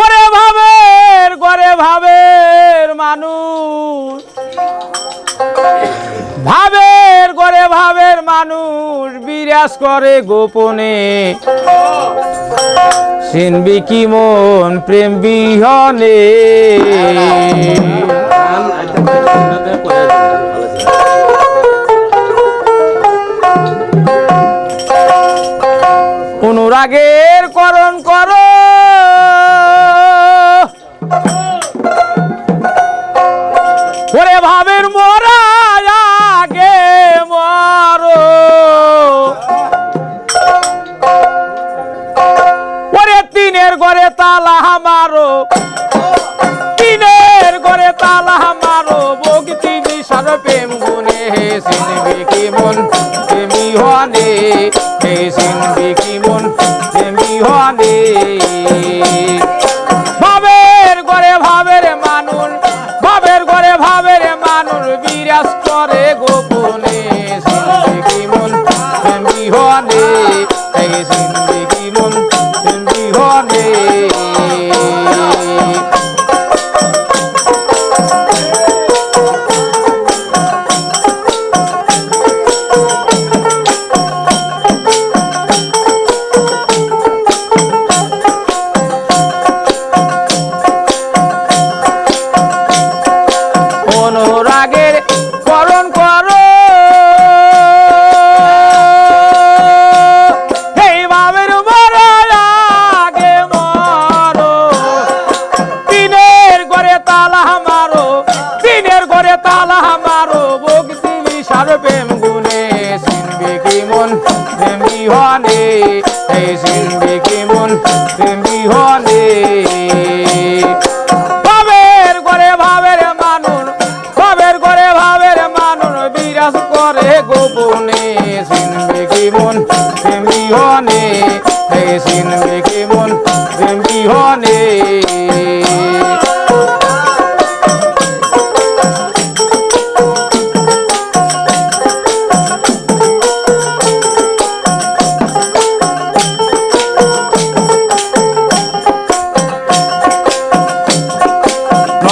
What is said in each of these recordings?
ওরে ভাবের করে ভাবের মানুষ। ভাবের করে ভাবের মানুষ বিরাজ করে গোপনে। সিনবি কি মন প্রেম বিহনে? অনুরাগের করণ কর। ওরে ভাবের মরা আগে মরো। ওরে তিনের ঘরে তালা মারো। তিনের ঘরে তালা মারো। ভক্তি বিষাদ প্রেম গুনে হে সিনবি কি মন? হনে করে গোপনে প্রেম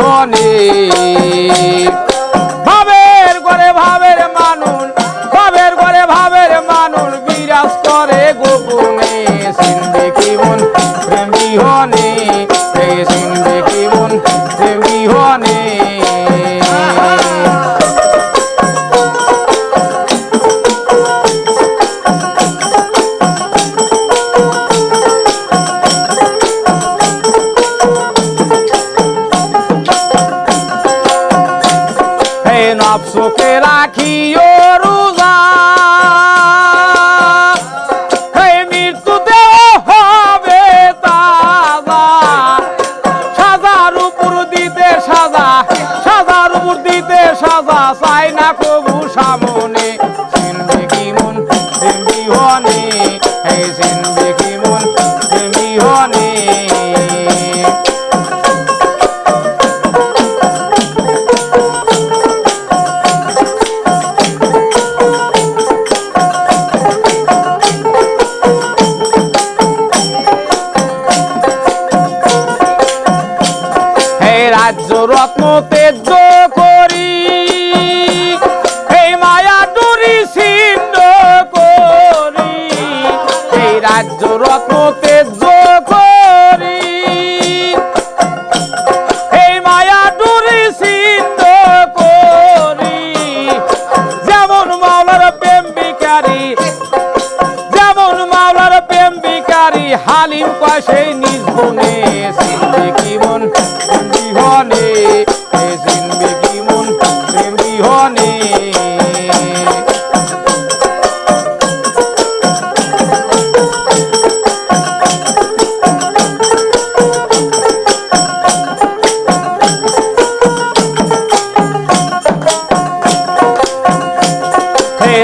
বিহনে ভাবের করে ভাবের মানুষ ভাবের করে ভাবের মানুষ বিরাজ করে গোপনে চিনবি সাজা চাই না কবু সামনে। চিনবে কি মন? প্রেমী হনে? হে চিনবে কি মন? প্রেমী হনে? রাজ্য রত্ন রত্ন তেজ করি এই মায়া ডুরি সিদ্ধ করি। যেমন মাওলার প্রেম বিকারী যেমন মাওলার প্রেম বিকারী হালিম কয় সেই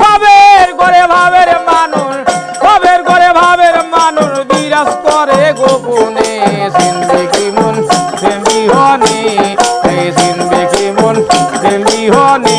ভাবের ঘরে ভাবের মানুষ, ভাবের ঘরে ভাবের মানুষ বিরাজ করে গোপনে। সিনবে কি মন প্রেম বিহনে এই সিনবে মন প্রেম বিহনে